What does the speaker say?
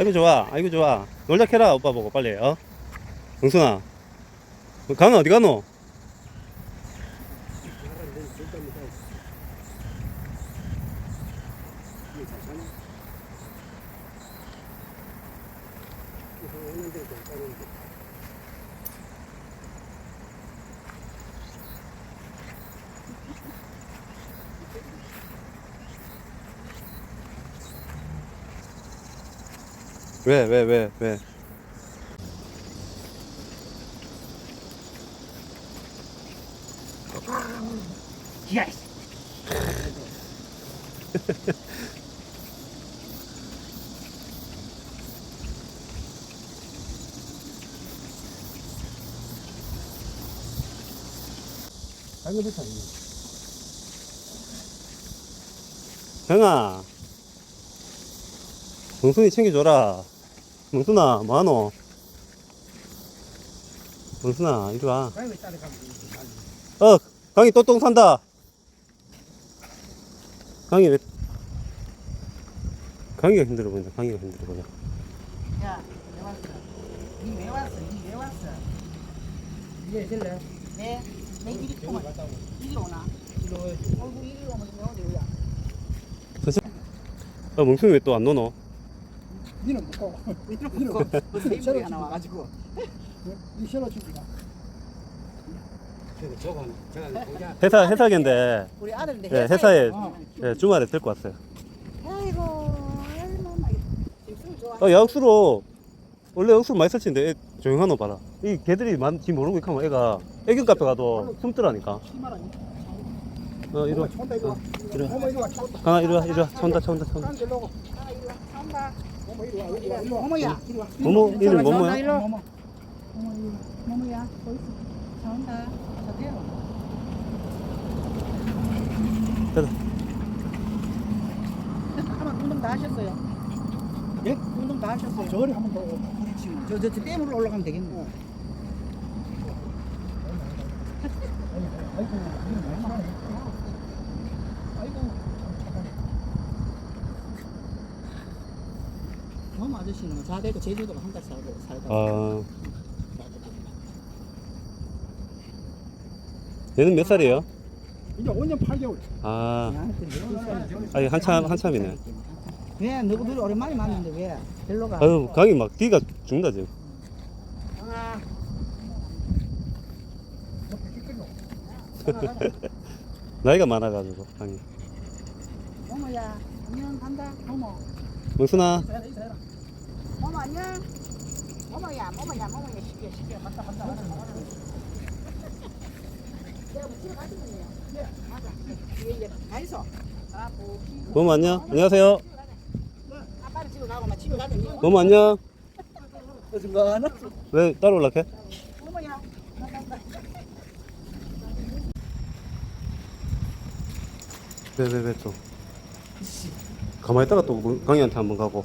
아이고 좋아. 아이고 좋아. 놀자 캐라 오빠 보고 빨리 어? 영순아. 강아 어디 가노 왜 왜 왜 왜? 야, 아이고 좋다 형아 멍순이 챙겨줘라 멍순아 뭐하노 멍순아 이리 와 어, 강이 또똥 산다. 강이 왜, 강이가 힘들어 보인다. 강이가 힘들어 보인다. 야, 왜 왔어? 니왜 왔어? 니왜 왔어? 이제 될래? 네, 내 이리 오면 이리 오나? 이리 오. 어이구 이리 오면 내 어디 오야? 어, 멍충이 왜 또 안 노노? 니는 못 가고 이리 오고 무슨 입술이 하나 와가지고. 니 실어 주기가 회사, 회사인데, 우리 아들인데 예, 회사에 어. 예, 주말에 데리고 왔어요. 아이고, 얼마나 짐승 좋아. 어, 약수로, 원래 약수로 많이 설치는데, 애 조용하노 봐라. 이 개들이 많지 모르고 이렇게 하면 애가 애견 카페 가도 숨더라니까. 실마라니 어, 이리 이거 이리 와. 어머 이리 와 강아, 이리 와, 이리 와. 아. 어머 와 이리 와 어머야. 이리 와 뭐뭐, 이름 뭐뭐야? 이리 와. 어머 이리 와. 어머야, 거기 있어. 잘한다. 저기요. 됐다. 한번 운동 다 하셨어요? 예? 운동 다 하셨어요? 저리 한번 더 저, 저, 저 댐으로 올라가면 되겠네. 아이고 니는 왜 말하네 아이고 형 아저씨는 자대도 제주도로 한달 살고 살다. 아. 얘는 몇 살이에요? 이제 5년 8개월 아, 살? 아니, 한참, 한참이네. 왜 너희들 오랜만에 만났는데 왜? 별로 가. 아유, 강이 막 뒤가 죽는다, 지금. 아, 나이가 많아가지고, 강이. 어머야, 안녕 간다. 어머, 명순아, 어머 안녕. 어머야, 어머야, 어머야, 시켜, 시켜, 갔다 갔다. 내가 뭐 집에 가지고 있네요. 예, 맞아. 이게 이제 다 있어. 모모 안녕? 안녕하세요. 아빠를 집에 가고 막 집에 가더니 모모 안녕? 거 하나? 왜 따로 올라게? 어머야, 나간다. 왜, 왜, 왜 또? 가만히 있다가 또 강이한테 한번 가고.